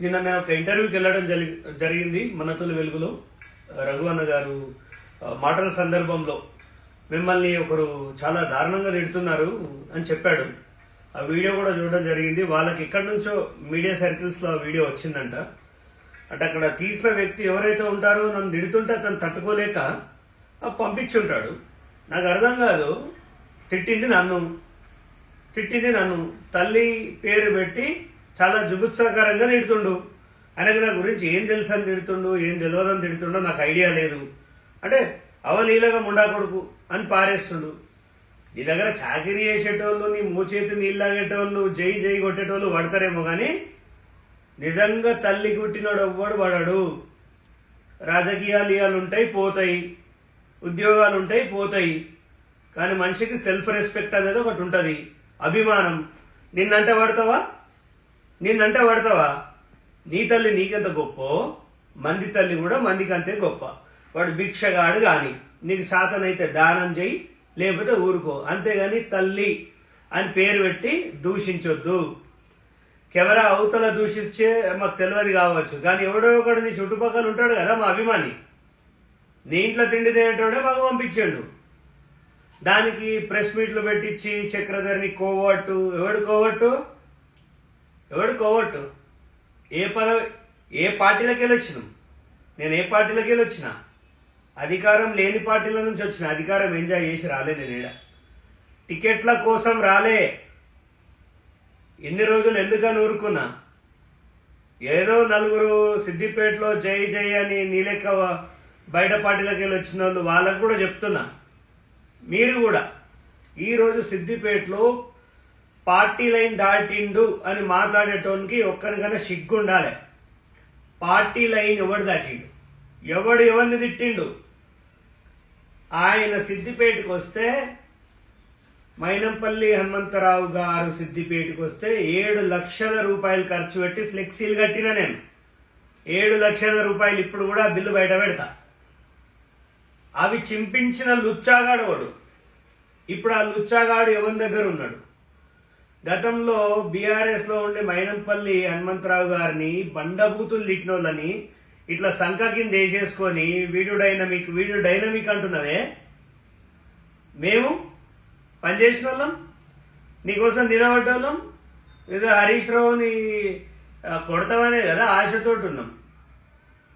నిన్న నేను ఒక ఇంటర్వ్యూకి వెళ్ళడం జరిగి జరిగింది మనతుల వెలుగులో. రఘు అన్న గారు మాటల సందర్భంలో మిమ్మల్ని ఒకరు చాలా దారుణంగా తిడుతున్నారు అని చెప్పాడు. ఆ వీడియో కూడా చూడడం జరిగింది. వాళ్ళకి ఎక్కడి నుంచో మీడియా సర్కిల్స్లో ఆ వీడియో వచ్చిందంట. అంటే అక్కడ తీసిన వ్యక్తి ఎవరైతే ఉంటారో నన్ను తిడుతుంటే అతను తట్టుకోలేక పంపించి ఉంటాడు నాకు అర్థం కాదు. తిట్టింది నన్ను. తిట్టింది నన్ను. తల్లి పేరు పెట్టి చాలా జుగుత్సాకరంగా తిడుతుండు. ఆయనకు నా గురించి ఏం తెలుసు అని తిడుతుండు ఏం తెలియదని తిడుతుండో నాకు ఐడియా లేదు. అంటే అవలీలగా ముండా కొడుకు అని పారేస్తుండు. నీ దగ్గర చాకరీ చేసేటోళ్ళు నీ మూచేతి నీళ్ళాగేటోళ్ళు జై జై కొట్టేటోళ్ళు పడతారేమో కానీ నిజంగా తల్లి కుట్టినోడు ఎవ్వడు పడడు. రాజకీయాలు ఇవాళ ఉంటాయి పోతాయి. ఉద్యోగాలు ఉంటాయి పోతాయి. కానీ మనిషికి సెల్ఫ్ రెస్పెక్ట్ అనేది ఒకటి ఉంటుంది. అభిమానం. నిన్నంటే పడతావా? నిన్నంటే పడతావా? నీ తల్లి నీకెంత గొప్ప? మంది తల్లి కూడా మందికి అంతే గొప్ప. వాడు భిక్షగాడు కాని నీకు శాతనైతే దానం చేయి లేకపోతే ఊరుకో. అంతేగాని తల్లి అని పేరు పెట్టి దూషించొద్దు. కెమెరా అవతల దూషించే మాకు తెలియదు కావచ్చు. కానీ ఎవడో ఒకడు నీ చుట్టుపక్కల ఉంటాడు కదా మా అభిమాని. నీ ఇంట్లో తిండి తినేటోడే మాకు పంపించాడు. దానికి ప్రెస్ మీట్లు పెట్టించి చక్రధర్ని కోవట్టు ఎవడు కోవట్టు? ఎవడు కోవట్టు? ఏ పదవి ఏ పార్టీలోకి వెళ్ళి వచ్చినాం నేను ఏ పార్టీలోకి వెళ్ళి అధికారం లేని పార్టీల నుంచి వచ్చిన అధికారం ఎంజాయ్ చేసి రాలే నేను ఈడ టికెట్ల కోసం రాలే. ఎన్ని రోజులు ఎందుకని ఊరుకున్నా? ఏదో నలుగురు సిద్దిపేటలో జై జై అని నీలెక్క బయట పార్టీలకు వెళ్ళి వచ్చిన వాళ్ళు వాళ్ళకు కూడా చెప్తున్నా. మీరు కూడా. ఈరోజు సిద్దిపేటలో పార్టీ లైన్ దాటిండు అని మాట్లాడేటోనికి ఒక్కరికైనా సిగ్గుండాలి. పార్టీ లైన్ ఎవడు దాటిండు? ఎవడు ఎవరిని తిట్టిండు? ఆయన సిద్దిపేటకు వస్తే మైనంపల్లి హనుమంతరావు గారు సిద్దిపేటకు వస్తే ఏడు లక్షల రూపాయలు ఖర్చు పెట్టి ఫ్లెక్సీలు కట్టిన నేను. ఏడు లక్షల రూపాయలు ఇప్పుడు కూడా బిల్లు బయట పెడతా. అవి చింపించిన లుచ్చాగాడు వాడు. ఇప్పుడు ఆ లుచ్చాగాడు ఎవరి దగ్గర ఉన్నాడు? గతంలో బీఆర్ఎస్లో ఉండే మైనంపల్లి హనుమంతరావు గారిని బండబూతులు తిట్టినోళ్ళని ఇట్లా సంఖ కింద వేసేసుకొని వీడియో డైనమిక్ వీడియో డైనమిక్ అంటున్నావే? మేము పనిచేసిన వాళ్ళం నీకోసం నిలబడ్డోళ్ళం? ఏదో హరీష్ రావుని కొడతామనే కదా ఆశతోటి ఉన్నాం.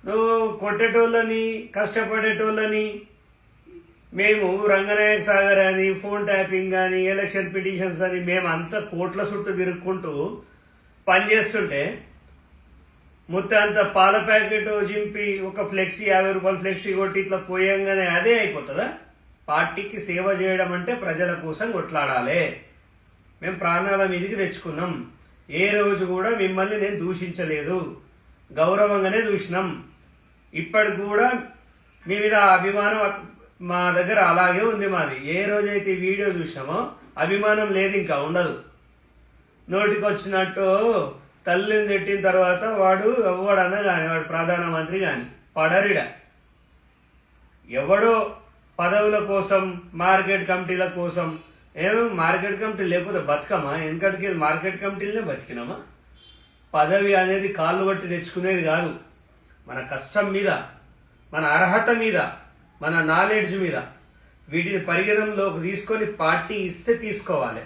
నువ్వు కొట్టేటోళ్ళని కష్టపడేటోళ్ళని మేము రంగనాయక సాగర్ అని ఫోన్ ట్యాపింగ్ కానీ ఎలక్షన్ పిటిషన్స్ అని మేము అంతా కోట్ల చుట్టూ తిరుక్కుంటూ పనిచేస్తుంటే మొత్తం అంత పాల ప్యాకెట్ చింపి ఒక ఫ్లెక్సీ యాభై రూపాయలు ఫ్లెక్సీ కొట్టి ఇట్లా పోయంగానే అదే అయిపోతుందా? పార్టీకి సేవ చేయడం అంటే ప్రజల కోసం కొట్లాడాలి. మేము ప్రాణాల మీదకి తెచ్చుకున్నాం. ఏ రోజు కూడా మిమ్మల్ని నేను దూషించలేదు. గౌరవంగానే చూసినాం ఇప్పటికి కూడా మీ మీద అభిమానం మా దగ్గర అలాగే ఉంది మాది. ఏ రోజైతే వీడియో చూసామో అభిమానం లేదు ఇంకా ఉండదు. నోటికి వచ్చినట్టు తల్లిని తిట్టిన తర్వాత వాడు ఎవడన్నా కానీ వాడు ప్రధానమంత్రి కానీ పడరిడ. ఎవడో పదవుల కోసం మార్కెట్ కమిటీల కోసం ఏమో మార్కెట్ కమిటీ లేకపోతే బతకమా? ఎందుకంటే మార్కెట్ కమిటీలనే బతికినామా? పదవి అనేది కాళ్ళు బట్టి తెచ్చుకునేది కాదు. మన కష్టం మీద మన అర్హత మీద. మన నాలెడ్జ్ మీద వీటిని పరిగణంలోకి తీసుకొని పార్టీ ఇస్తే తీసుకోవాలి.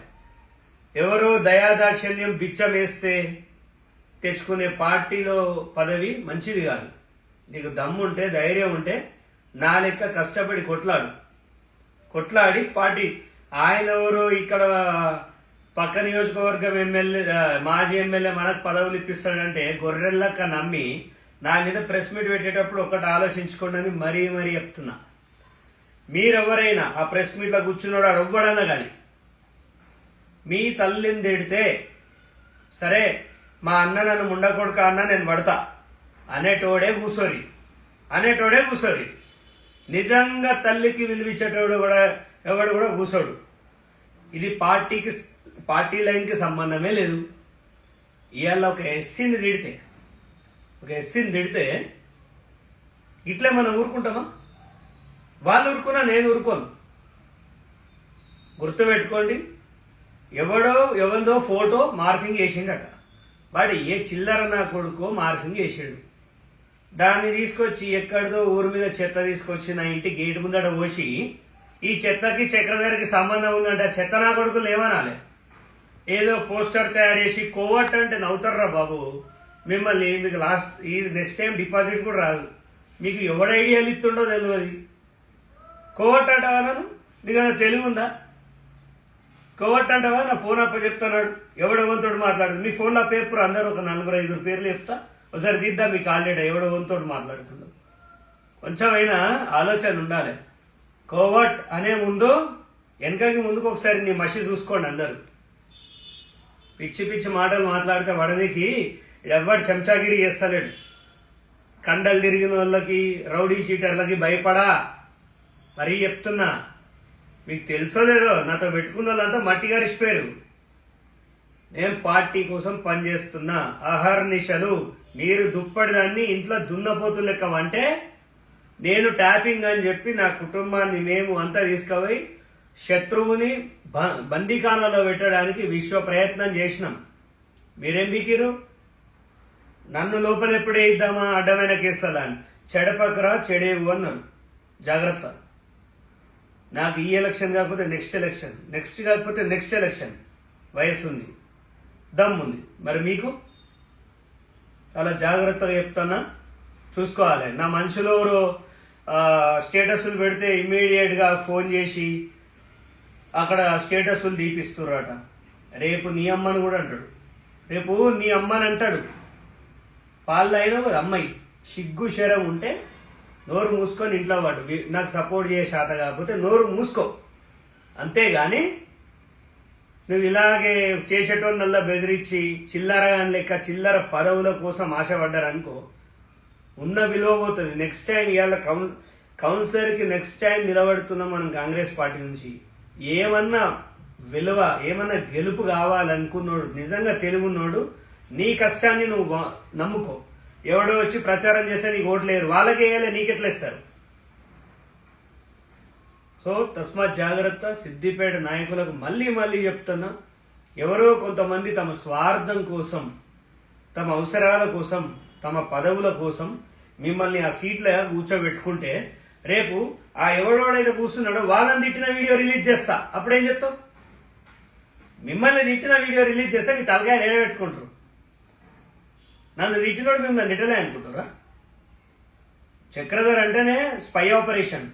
ఎవరో దయాదాక్షిణ్యం బిచ్చం వేస్తే తెచ్చుకునే పార్టీలో పదవి మంచిది కాదు. నీకు దమ్ము ఉంటే ధైర్యం ఉంటే నా లెక్క కష్టపడి కొట్లాడు. కొట్లాడి పార్టీ. ఆయన ఎవరు ఇక్కడ పక్క నియోజకవర్గం ఎమ్మెల్యే మాజీ ఎమ్మెల్యే మనకు పదవులు ఇప్పిస్తాడంటే గొర్రెల్లక్క నమ్మి నా మీద ప్రెస్ మీట్ పెట్టేటప్పుడు ఒకటి ఆలోచించుకోండి అని మరీ మరీ చెప్తున్నా. మీరెవరైనా ఆ ప్రెస్ మీట్లో కూర్చున్నాడు ఆడు ఎవ్వడన్నా కానీ మీ తల్లిని తిడితే సరే మా అన్న నన్ను ఉండకూడక అన్న నేను పడతా. అనేటోడే కూసోరి. అనేటోడే కూసోరి. నిజంగా తల్లికి విలువిచ్చేటోడు కూడా ఎవడు కూడా కూసోడు. ఇది పార్టీకి పార్టీ లైన్కి సంబంధమే లేదు. ఇవాళ ఒక ఎస్సీని తిడితే ఒక ఎస్సీని తిడితే ఇట్లే మనం ఊరుకుంటామా? వాళ్ళు ఊరుకున్నా నేను ఊరుకోను. గుర్తుపెట్టుకోండి ఎవడో ఎవరిదో ఫోటో మార్ఫింగ్ చేసిండట. వాడు ఏ చిల్లర నా కొడుకో మార్ఫింగ్ చేసాడు. దాన్ని తీసుకొచ్చి ఎక్కడిదో ఊరి మీద చెత్త తీసుకొచ్చి నా ఇంటి గేటు ముందట పోసి ఈ చెత్తకి చక్రధరకి సంబంధం ఉందంటే ఆ చెత్త నా కొడుకులు ఏమనాలి ఏదో పోస్టర్ తయారు చేసి కోవట్ అంటే నవ్వుతారా బాబు. మిమ్మల్ని మీకు లాస్ట్ ఈ నెక్స్ట్ టైం డిపాజిట్ కూడా రాదు. మీకు ఎవడ ఐడియాలు ఇస్తుండో తెలియదు కోవట్ అంటావా నన్ను? నీకు ఏమైనా తెలివి ఉందా? కోవట్ అంటావా? నా ఫోన్ అప్ప చెప్తున్నాడు. ఎవడో మాట్లాడుతుంది. మీ ఫోన్లో పేపర్ అందరూ ఒక నలుగురు ఐదుగురు పేర్లు చెప్తా. ఒకసారి తీద్దాం మీకు ఆల్రెడీ ఎవడో వంతోడు మాట్లాడుతుండదు కొంచెమైనా ఆలోచన ఉండాలి. కోవట్ అనే ముందు వెనకకి ముందుకు ఒకసారి నీ మసి చూసుకోండి అందరూ. పిచ్చి పిచ్చి మాటలు మాట్లాడితే వడనికి ఎవ్వడు చెంచాగిరి చేస్తలేడు. కండలు తిరిగిన వాళ్ళకి రౌడీ షీటర్లకి భయపడా. మరీ చెప్తున్నా మీకు తెలుసో లేదో నాతో పెట్టుకున్న వాళ్ళంతా మట్టి గరిచిపోయారు. నేను పార్టీ కోసం పనిచేస్తున్నా అహర్నిశలు మీరు దుప్పటిదాన్ని ఇంట్లో దున్నపోతు లెక్క అంటే నేను ట్యాపింగ్ అని చెప్పి నా కుటుంబాన్ని మేము అంతా తీసుకుపోయి శత్రువుని బ- బందీఖానాలో పెట్టడానికి విశ్వ ప్రయత్నం చేసినాం. మీరేం బీకిరు నన్ను లోపల ఎప్పుడే ఇద్దామా అడ్డమైన కేసులా అని చెడపకరా చెడేవు అన్నాను. జాగ్రత్త. నాకు ఈ ఎలక్షన్ కాకపోతే నెక్స్ట్ ఎలక్షన్ నెక్స్ట్ కాకపోతే నెక్స్ట్ ఎలక్షన్. వయసు ఉంది దమ్ ఉంది మరి మీకు? చాలా జాగ్రత్తగా చెప్తానా చూసుకోవాలి. నా మనుషులు ఎవరు స్టేటస్లు పెడితే ఇమ్మీడియట్గా ఫోన్ చేసి అక్కడ స్టేటస్లు తీపిస్తుర్రట రేపు నీ అమ్మని కూడా అంటాడు. రేపు నీ అమ్మని అంటాడు. పాలు అయిన ఒక అమ్మాయి సిగ్గు శరం ఉంటే నోరు మూసుకొని ఇంట్లో వాడు. వి- నాకు సపోర్ట్ చేసే శాత కాకపోతే నోరు మూసుకో. అంతేగాని నువ్వు ఇలాగే చేసేటోన్నల్లా బెదిరించి చిల్లరగాని లెక్క చిల్లర పదవుల కోసం ఆశపడ్డారనుకో ఉన్న విలువ పోతుంది. నెక్స్ట్ టైం ఇవాళ కౌన్ కౌన్సిలర్కి నెక్స్ట్ టైం నిలబడుతున్నాం మనం కాంగ్రెస్ పార్టీ నుంచి ఏమన్నా విలువ ఏమన్నా గెలుపు కావాలనుకున్నోడు నిజంగా తెలుగున్నోడు నీ కష్టాన్ని నువ్వు నమ్ముకో. ఎవడో వచ్చి ప్రచారం చేస్తే నీకు ఓట్లేరు వాళ్ళకి వేయాలి నీకెట్లా ఇస్తారు? సో తస్మాత్ జాగ్రత్త సిద్దిపేట నాయకులకు మళ్ళీ మళ్ళీ చెప్తున్నా ఎవరో కొంతమంది తమ స్వార్థం కోసం తమ అవసరాల కోసం తమ పదవుల కోసం మిమ్మల్ని ఆ సీట్ల కూర్చోబెట్టుకుంటే రేపు ఆ ఎవడోడైతే కూర్చున్నాడో వాళ్ళని తిట్టిన వీడియో రిలీజ్ చేస్తా. అప్పుడేం చెప్తావు? మిమ్మల్ని తిట్టిన వీడియో రిలీజ్ చేస్తే మీ తలకాయలు ఏడబెట్టుకుంటారు నన్ను తిట్టినోడు మేము తిట్టలే అనుకుంటారా? చక్రధర్ అంటేనే స్పై ఆపరేషన్.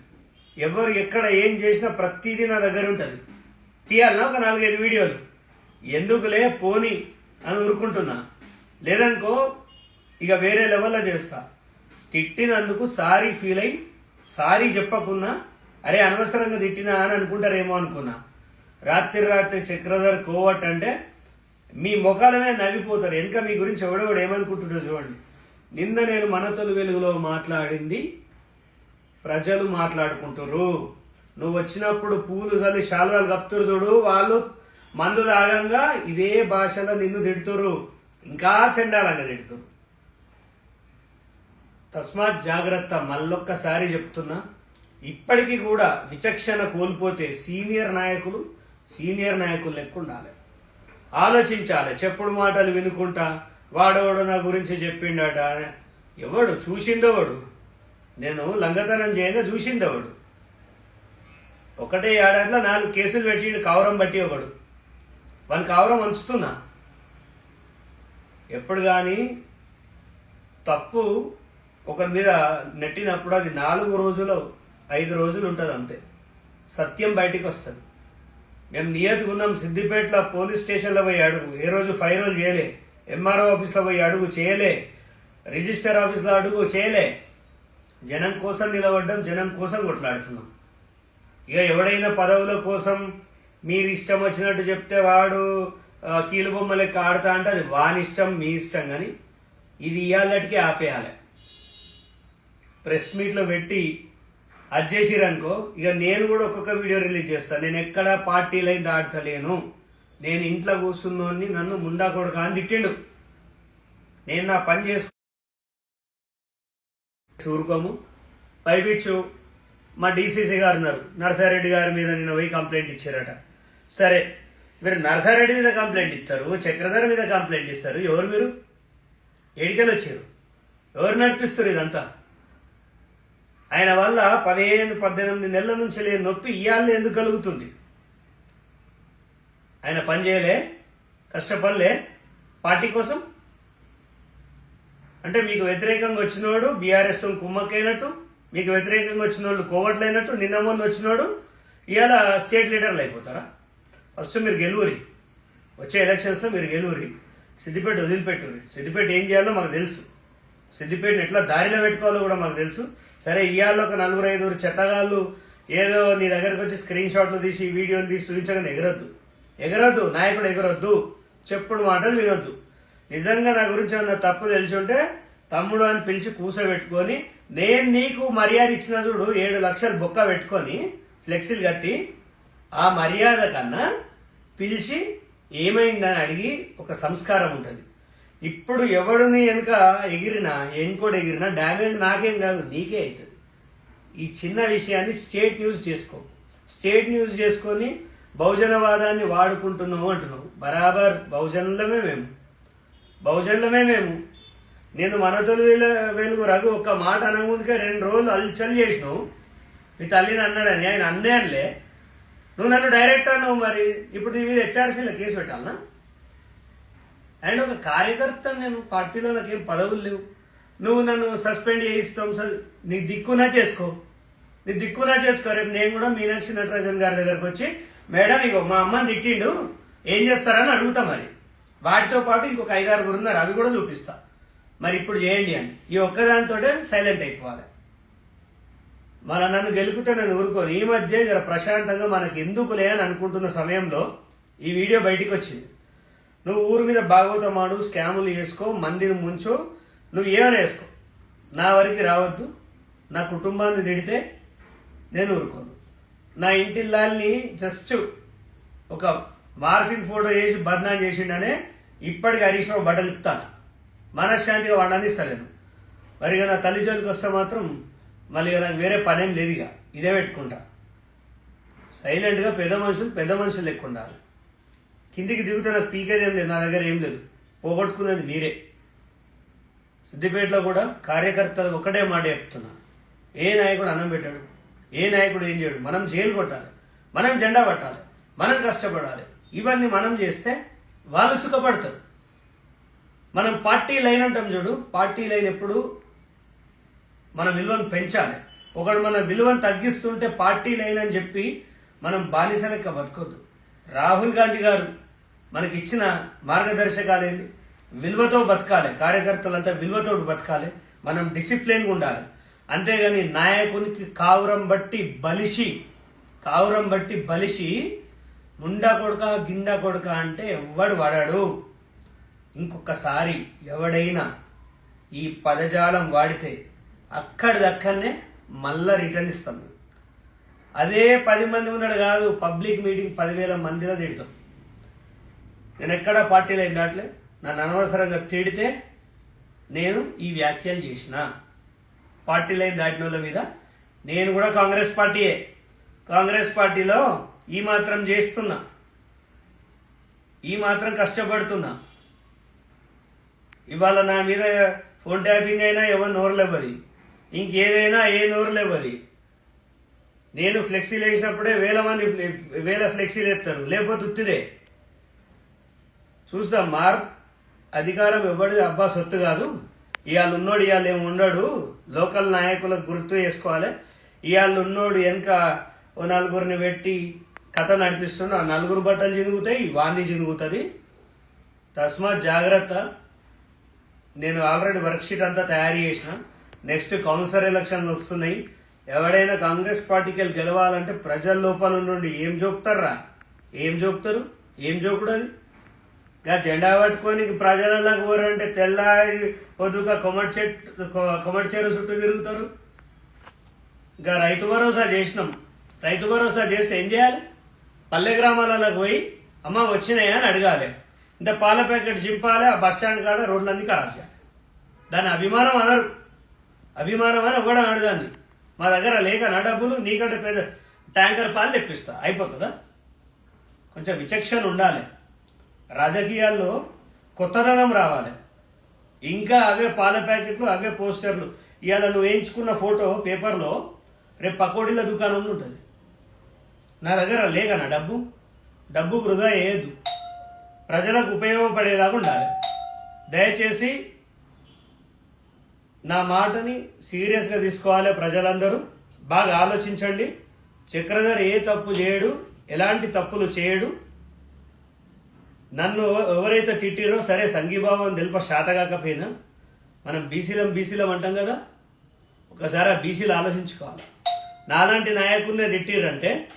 ఎవరు ఎక్కడ ఏం చేసినా ప్రతిదీ నా దగ్గర ఉంటుంది. తీయాలన్నా ఒక నాలుగైదు వీడియోలు? ఎందుకులే పోని అని ఊరుకుంటున్నా. లేదనుకో ఇక వేరే లెవెల్లో చేస్తా. తిట్టినందుకు సారీ ఫీల్ అయి సారీ చెప్పకున్నా అరే అనవసరంగా తిట్టినా అని అనుకుంటారేమో అనుకున్నా. రాత్రి రాత్రి చక్రధర్ కోవట్ అంటే మీ ముఖాలనే నవ్విపోతారు. వెనక మీ గురించి ఎవడెవడు ఏమనుకుంటుండో చూడండి. నిన్న నేను మన తొలి వెలుగులో మాట్లాడింది. ప్రజలు మాట్లాడుకుంటారు నువ్వు వచ్చినప్పుడు పూలు చల్లి శాల్వాలు కప్తురు చూడు. వాళ్ళు మందు తాగంగా ఇదే భాషలో నిన్ను తిడుతురు ఇంకా చెండాలంగా తిడుతురు తస్మాత్ జాగ్రత్త మళ్ళొక్కసారి చెప్తున్నా. ఇప్పటికీ కూడా విచక్షణ కోల్పోతే సీనియర్ నాయకులు సీనియర్ నాయకులు లెక్క ఉండాలి. ఆలోచించాలి. చెప్పుడు మాటలు వినుకుంటా వాడవాడు నా గురించి చెప్పిండట ఎవడు? చూసిండోవాడు. నేను లంగతనం చేయగా చూసిండేవాడు. ఒకటే ఏడాదిలో నాలుగు కేసులు పెట్టిండు కావరం బట్టి ఒకడు వాళ్ళు కావరం వంచుతున్నా. ఎప్పుడు కానీ తప్పు ఒకరి మీద నెట్టినప్పుడు అది నాలుగు రోజులు ఐదు రోజులు ఉంటుంది అంతే సత్యం బయటికి వస్తుంది మేము నియతిగా ఉన్నాం సిద్దిపేటలో పోలీస్ స్టేషన్లో పోయి అడుగు. ఏ రోజు ఫైవ్ రోజు చేయలే. ఎంఆర్ఓ ఆఫీస్లో పోయి అడుగు చేయలే. రిజిస్టర్ ఆఫీస్లో అడుగు చేయలే. జనం కోసం నిలబడ్డం జనం కోసం కొట్లాడుతున్నాం. ఇక ఎవడైనా పదవుల కోసం మీరు ఇష్టం వచ్చినట్టు చెప్తే వాడు కీలుబొమ్మ కీలు లెక్క ఆడతా అంటే అది వాని ఇష్టం మీ ఇష్టం కానీ ఇది ఇవాళకి ఆపేయాలి. ప్రెస్ మీట్లో పెట్టి అది చేసిరనుకో ఇక నేను కూడా ఒక్కొక్క వీడియో రిలీజ్ చేస్తాను నేను ఎక్కడ పార్టీ లైన్ నేను ఇంట్లో కూర్చున్నోని నన్ను ముండా కొడుక అని తిట్టిండు. నేను నా పని చేసుకు ఊరుకోము. పైపిచ్చు. మా డీసీసీ గారు ఉన్నారు. నరసారెడ్డి గారి మీద నిన్న పోయి కంప్లైంట్ ఇచ్చారట. సరే మీరు నరసారెడ్డి మీద కంప్లైంట్ ఇస్తారు చక్రధర మీద కంప్లైంట్ ఇస్తారు. ఎవరు మీరు? ఏడికెళ్ళి వచ్చారు ఎవరు నడిపిస్తారు ఇదంతా? ఆయన వల్ల పదిహేను పద్దెనిమిది నెలల నుంచి లేని నొప్పి ఇవాళ ఎందుకు కలుగుతుంది? ఆయన పని చేయలే కష్టపడలే పార్టీ కోసం? అంటే మీకు వ్యతిరేకంగా వచ్చినోడు బీఆర్ఎస్ కుమ్మక్కైనట్టు మీకు వ్యతిరేకంగా వచ్చిన వాళ్ళు కోవట్లైనట్టు నిన్న మొన్న వచ్చినోడు ఇవాళ స్టేట్ లీడర్లు అయిపోతారా? ఫస్ట్ మీరు గెలువురి. వచ్చే ఎలక్షన్స్లో మీరు గెలువురి. సిద్దిపేట వదిలిపెట్టురి సిద్దిపేట ఏం చేయాలో మాకు తెలుసు. సిద్దిపేటను ఎట్లా దారిలో పెట్టుకోవాలో కూడా మాకు తెలుసు. సరే ఇవాళ ఒక నలుగురు ఐదుగురు చెత్తగాళ్ళు ఏదో నీ దగ్గరకు వచ్చి స్క్రీన్ షాట్లు తీసి వీడియోలు తీసి చూపించగానే ఎగరొద్దు. ఎగరొద్దు నాయకుడు ఎగరొద్దు. చెప్పుడు మాటలు వినొద్దు. నిజంగా నా గురించి ఏమన్నా తప్పు తెలిసి ఉంటే తమ్ముడు అని పిలిచి కూసబెట్టుకొని నేను నీకు మర్యాద ఇచ్చిన చూడు ఏడు లక్షలు బొక్క పెట్టుకొని ఫ్లెక్సీలు కట్టి ఆ మర్యాద కన్నా పిలిచి ఏమైందని అడిగి ఒక సంస్కారం ఉంటుంది. ఇప్పుడు ఎవడుని వెనుక ఎగిరినా ఎన్కోడ్ ఎగిరినా డ్యామేజ్ నాకేం కాదు నీకే అవుతుంది. ఈ చిన్న విషయాన్ని స్టేట్ న్యూస్ చేసుకో. స్టేట్ న్యూస్ చేసుకొని బహుజనవాదాన్ని వాడుకుంటున్నాము అంటున్నావు. బరాబర్ బహుజనులమే మేము. బహుజనులమే మేము. నేను మన తొలి వేల వెలుగు రఘు ఒక్క మాట అనముందుకే రెండు రోజులు అల్చల్ చేసినావు. మీ తల్లిని అన్నాడని ఆయన అన్నే నువ్వు నన్ను డైరెక్ట్ అన్నావు మరి. ఇప్పుడు నీ మీద హెచ్ఆర్సీలో కేసు పెట్టాలనా? అండ్ ఒక కార్యకర్త నేను పార్టీలో నాకు ఏం పదవులు లేవు. నువ్వు నన్ను సస్పెండ్ చేయిస్తాం సార్ నీ దిక్కునా చేసుకో. నీ దిక్కునా చేసుకో. రేపు నేను కూడా మీనాక్షి నటరాజన్ గారి దగ్గరకు వచ్చి మేడం ఇగో మా అమ్మని తిట్టిండు. ఏం చేస్తారని అడుగుతా మరి. వాటితో పాటు ఇంకొక ఐదారుగురు ఉన్నారు. అవి కూడా చూపిస్తా. మరి ఇప్పుడు చేయండి అని. ఈ ఒక్కదానితో సైలెంట్ అయిపోవాలి. మన నన్ను గెలుపుటే నన్ను ఊరుకోను ఈ మధ్య జర ప్రశాంతంగా మనకి ఎందుకులే అని అనుకుంటున్న సమయంలో ఈ వీడియో బయటికి వచ్చింది. నువ్వు ఊరి మీద భాగవతం ఆడు స్కాములు చేసుకో మందిని ముంచో నువ్వు ఏమైనా వేసుకో నా వరకు రావద్దు. నా కుటుంబాన్ని తిడితే నేను ఊరుకోను. నా ఇంటిల్లాల్ని జస్ట్ ఒక మార్ఫిన్ ఫోటో వేసి బద్నాం చేసిండనే ఇప్పటికి హరీష్ రావు బట్టలు ఇస్తాను మనశ్శాంతిగా వాడని ఇస్తలేను మరి నా తల్లి జోలికి వస్తే మాత్రం మళ్ళీ ఇక నాకు వేరే పనేం లేదు ఇక ఇదే పెట్టుకుంటా. సైలెంట్గా పెద్ద మనుషులు పెద్ద మనుషులు లెక్క ఉండాలి కిందికి దిగుతున్న పీకేది ఏం లేదు నా దగ్గర ఏం లేదు. పోగొట్టుకునేది మీరే. సిద్దిపేటలో కూడా కార్యకర్తలు ఒకటే మాట చెప్తున్నా. ఏ నాయకుడు అన్నం పెట్టాడు ఏ నాయకుడు ఏం చేయడు. మనం జైలు కొట్టాలి మనం జెండా పట్టాలి మనం కష్టపడాలి. ఇవన్నీ మనం చేస్తే వాళ్ళు సుఖపడతారు. మనం పార్టీ లైన్ అంటాం చూడు పార్టీ లైన్ ఎప్పుడు మన విలువను పెంచాలి. ఒకడు మన విలువను తగ్గిస్తుంటే పార్టీ లైన్ అని చెప్పి మనం బానిస బతకొద్దు. రాహుల్ గాంధీ గారు మనకి ఇచ్చిన మార్గదర్శకాలేంటి? విలువతో బతకాలి. కార్యకర్తలంతా విలువతో బతకాలి. మనం డిసిప్లిన్గా ఉండాలి. అంతేగాని నాయకునికి కావురం బట్టి బలిసి కావురం బట్టి బలిసి ముండా కొడుక గిండా కొడుక అంటే ఎవ్వడు వాడాడు. ఇంకొకసారి ఎవడైనా ఈ పదజాలం వాడితే అక్కడిదక్కడనే మళ్ళా రిటర్న్ ఇస్తాం. అదే పది మంది ఉన్నాడు కాదు పబ్లిక్ మీటింగ్ పదివేల మందిలో తిడతాం. నేను ఎక్కడా పార్టీలో ఏం దాట్లే నన్ను అనవసరంగా తిడితే నేను ఈ వ్యాఖ్యలు చేసిన. పార్టీ లైన్ దాటిన వాళ్ళ మీద నేను కూడా కాంగ్రెస్ పార్టీయే. కాంగ్రెస్ పార్టీలో ఈ మాత్రం చేస్తున్నా. ఈ మాత్రం కష్టపడుతున్నా. ఇవాళ నా మీద ఫోన్ ట్యాపింగ్ అయినా ఎవరు నోరులేవది ఇంకేదైనా ఏ నోరులేవది నేను ఫ్లెక్సీలు వేసినప్పుడే వేల మంది వేల ఫ్లెక్సీలు వేస్తారు లేకపోతే ఉత్తిదే. చూస్తాం మార్ అధికారం ఇవ్వడు అబ్బా సొత్తు కాదు. ఇవాళ ఉన్నోడు ఇవాళ ఏమి ఉండడు. లోకల్ నాయకులకు గుర్తు చేసుకోవాలి. ఇవాళ ఉన్నోడు వెనక ఓ నలుగురిని పెట్టి కథ నడిపిస్తుండు. ఆ నలుగురు బట్టలు చినుగుతాయి వాంది చినుగుతుంది. తస్మాత్ జాగ్రత్త. నేను ఆల్రెడీ వర్క్షీట్ అంతా తయారు చేసిన. నెక్స్ట్ కౌన్సిలర్ ఎలక్షన్లు వస్తున్నాయి. ఎవడైనా కాంగ్రెస్ పార్టీకి వెళ్ళి గెలవాలంటే ప్రజల లోపల నుండి ఏం జోకుతారా ఏం జోకుతారు? ఏం జోకుడు ఇంకా జెండా పట్టుకొని ప్రజలలోకి పోరంటే తెల్లారి పొద్దుగా కొమటి చెట్టు కొ- కొమటి చెరువు చుట్టూ తిరుగుతారు. ఇంకా రైతు భరోసా చేసినాం. రైతు భరోసా చేస్తే ఏం చేయాలి? పల్లె గ్రామాలకు పోయి అమ్మ వచ్చినాయా అని అడగాలి. ఇంత పాల ప్యాకెట్ చింపాలి ఆ బస్ స్టాండ్ కాడ రోడ్లన్నీ ఖరాబ్ చేయాలి. దాని అభిమానం అనరు. అభిమానం అని కూడా అడగాన్ని మా దగ్గర లేక నా డబ్బులు నీకంటే పెద్ద ట్యాంకర్ పాలు తెప్పిస్తా. అయిపోతుందా? కొంచెం విచక్షణ ఉండాలి. రాజకీయాల్లో కొత్తదనం రావాలి. ఇంకా అవే పాల ప్యాకెట్లు అవే పోస్టర్లు. ఇవాళ నువ్వు వేయించుకున్న ఫోటో పేపర్లో రేపు పకోడీల దుకాణంలో ఉంటుంది. నా దగ్గర లేకనా డబ్బు. డబ్బు వృధా వేయద్దు ప్రజలకు ఉపయోగపడేలాగా ఉండాలి. దయచేసి నా మాటని సీరియస్గా తీసుకోవాలి ప్రజలందరూ. బాగా ఆలోచించండి. చక్రధర్ ఏ తప్పు చేయడు ఎలాంటి తప్పులు చేయడు. నన్ను ఎవరైతే తిట్టిరో సరే సంఘీభావం తెలుప శాతగాకపోయినా మనం బీసీలం బీసీలం అంటాం కదా. ఒకసారి ఆ బీసీలు ఆలోచించుకోవాలి. నాలాంటి నాయకుడిని తిట్టిరంటే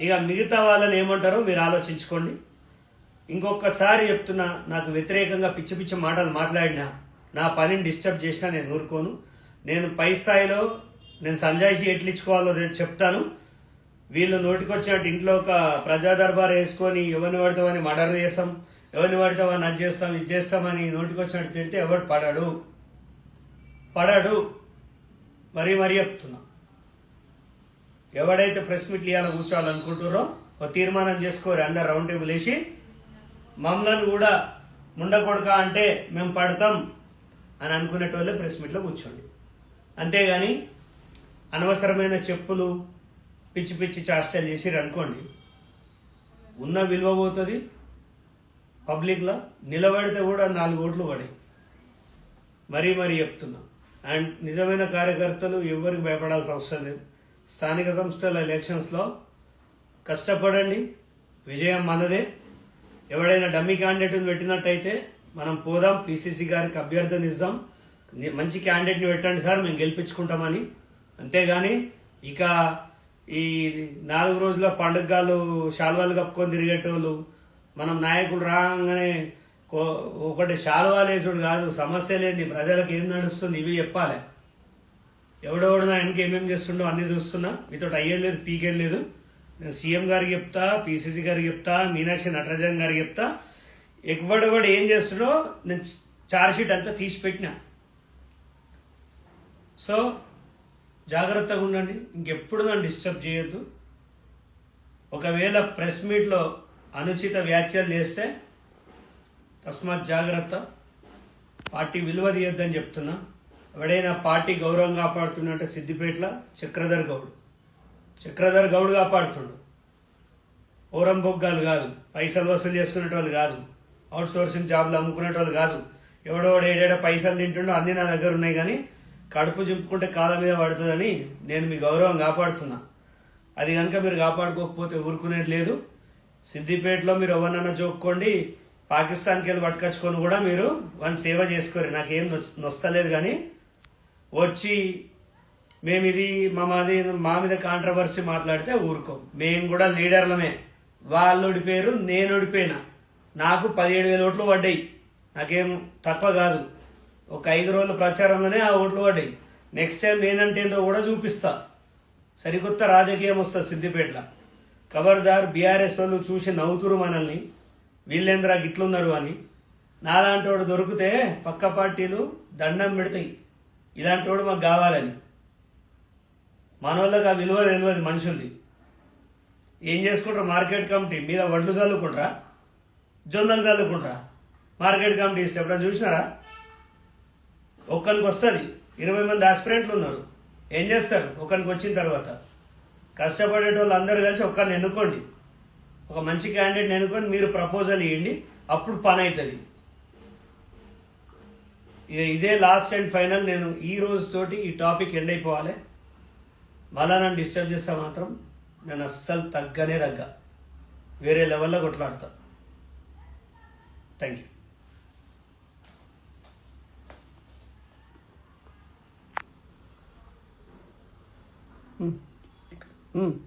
ఇక మిగతా వాళ్ళని ఏమంటారో మీరు ఆలోచించుకోండి. ఇంకొకసారి చెప్తున్నా నాకు వ్యతిరేకంగా పిచ్చి పిచ్చి మాటలు మాట్లాడినా నా పనిని డిస్టర్బ్ చేసినా నేను ఊరుకోను. నేను పై స్థాయిలో నేను సంజాయిషి ఎట్లించుకోవాలో నేను చెప్తాను. వీళ్ళు నోటికొచ్చినట్టు ఇంట్లో ఒక ప్రజా దర్బార్ వేసుకొని ఎవరిని పడతామని మర్డర్ చేస్తాం ఎవరిని పడతామని అది చేస్తాం ఇది చేస్తామని నోటికొచ్చినట్టు తిడితే ఎవడు పడడు. పడడు. మరీ మరీ చెప్తున్నా. ఎవడైతే ప్రెస్ మీట్లు ఇవ్వాలని కూర్చోవాలనుకుంటారో ఒక తీర్మానం చేసుకోరు. అందరు రౌండ్ టేబుల్ వేసి మమ్మల్ని కూడా ముండకొడక అంటే మేము పడతాం. అని అనుకునేటోళ్ళే ప్రెస్ మీట్లో కూర్చోండి. అంతేగాని అనవసరమైన చెప్పులు పిచ్చి పిచ్చి చేష్టలు చేసిరు అనుకోండి ఉన్న విలువ పోతుంది పబ్లిక్లో నిలబడితే కూడా నాలుగు ఓట్లు పడాయి. మరీ మరీ చెప్తున్నా. అండ్ నిజమైన కార్యకర్తలు ఎవరికి భయపడాల్సిన అవసరం లేదు. స్థానిక సంస్థల ఎలక్షన్స్లో కష్టపడండి విజయం మనదే. ఎవడైనా డమ్మీ క్యాండిడేట్ని పెట్టినట్టయితే మనం పోదాం పిసిసి గారికి అభ్యర్థన ఇద్దాం మంచి క్యాండిడేట్ని పెట్టండి సార్ మేము గెలిపించుకుంటామని. అంతేగాని ఇక ఈ నాలుగు రోజుల పండుగలు శాల్వాలు కప్పుకొని తిరిగేటోళ్ళు మనం నాయకులు రాగానే కో- ఒకటి శాల్వాలేసుడు కాదు సమస్య లేని ప్రజలకు ఏం నడుస్తుంది ఇవి చెప్పాలి. ఎవడెవడు నా వెనక ఏమేమి చేస్తుండో అన్ని చూస్తున్నా. మీతో పీకే లేదు. నేను సీఎం గారికి చెప్తా పీసీసీ గారికి చెప్తా మీనాక్షి నటరాజన్ గారికి చెప్తా. ఎవడెవడు ఏం చేస్తుండో నేను చార్జ్షీట్ అంతా తీసి పెట్టినా. సో జాగ్రత్తగా ఉండండి. ఇంకెప్పుడు నన్ను డిస్టర్బ్ చేయొద్దు. ఒకవేళ ప్రెస్ మీట్లో అనుచిత వ్యాఖ్యలు చేస్తే తస్మాత్ జాగ్రత్త. పార్టీ విలువ తీయొద్దని చెప్తున్నా. ఎవడైనా పార్టీ గౌరవం కాపాడుతున్నట్టే సిద్దిపేటలో చక్రధర్ గౌడ్. చక్రధర్ గౌడ్ కాపాడుతుండు. ఓరం బొగ్గాలు కాదు. పైసలు వసూలు చేసుకునే వాళ్ళు కాదు. అవుట్ సోర్సింగ్ జాబ్లు అమ్ముకునే వాళ్ళు కాదు. ఎవడో ఏడేడ పైసలు తింటుండో అన్నీ నా దగ్గర ఉన్నాయి కానీ కడుపు చింపుకుంటే కాళ్ళ మీద పడుతుందని నేను మీ గౌరవం కాపాడుతున్నా. అది కనుక మీరు కాపాడుకోకపోతే ఊరుకునేది లేదు. సిద్దిపేటలో మీరు ఎవరినన్నా జోక్కోండి పాకిస్తాన్కి వెళ్ళి పట్టుకొచ్చుకొని కూడా మీరు వన్ సేవ చేసుకోరు. నాకేం నొస్తలేదు కానీ వచ్చి మేము ఇది మా మాది మా మీద కాంట్రవర్సీ మాట్లాడితే ఊరుకోం. మేము కూడా లీడర్లమే. వాళ్ళు ఓడిపోయారు నేను ఓడిపోయినా నాకు పదిహేడు వేల ఓట్లు పడ్డాయి. నాకేం తక్కువ కాదు. ఒక ఐదు రోజుల ప్రచారంలోనే ఆ ఓట్లు పడ్డాయి. నెక్స్ట్ టైం నేనంటే ఏందో కూడా చూపిస్తా. సరికొత్త రాజకీయం వస్తుంది సిద్దిపేటలో. ఖబర్దార్ బీఆర్ఎస్ వాళ్ళు చూసి నవ్వుతురు మనల్ని. వీళ్ళేంద్రా గిట్లున్నారు అని. నాలాంటి వాడు దొరికితే పక్క పార్టీలు దండం పెడతాయి. ఇలాంటి వాడు మాకు కావాలని. మన వాళ్ళకి ఆ విలువ తెలియదు మనుషులది. ఏం చేసుకుంటారు? మార్కెట్ కమిటీ మీద వడ్లు చల్లుకుంటారా? జొన్నలు చల్లుకుంటారా మార్కెట్ కమిటీ ఇస్తే ఎప్పుడైనా చూసినారా? ఒక్కరికి వస్తుంది. ఇరవై మంది ఆస్పిరెంట్లు ఉన్నారు. ఏం చేస్తారు? ఒకరికి వచ్చిన తర్వాత. కష్టపడేటోళ్ళు అందరూ కలిసి ఒక్కరిని ఎన్నుకోండి. ఒక మంచి క్యాండిడేట్ని ఎన్నుకొని మీరు ప్రపోజల్ ఇవ్వండి అప్పుడు పని అవుతుంది ఇదే లాస్ట్ అండ్ ఫైనల్ నేను ఈ రోజుతోటి ఈ టాపిక్ ఎండ్ అయిపోవాలి. మళ్ళా నన్ను డిస్టర్బ్ చేస్తే మాత్రం నేను అస్సలు తగ్గనే తగ్గ. వేరే లెవెల్లో Thank you. Mm. Mm.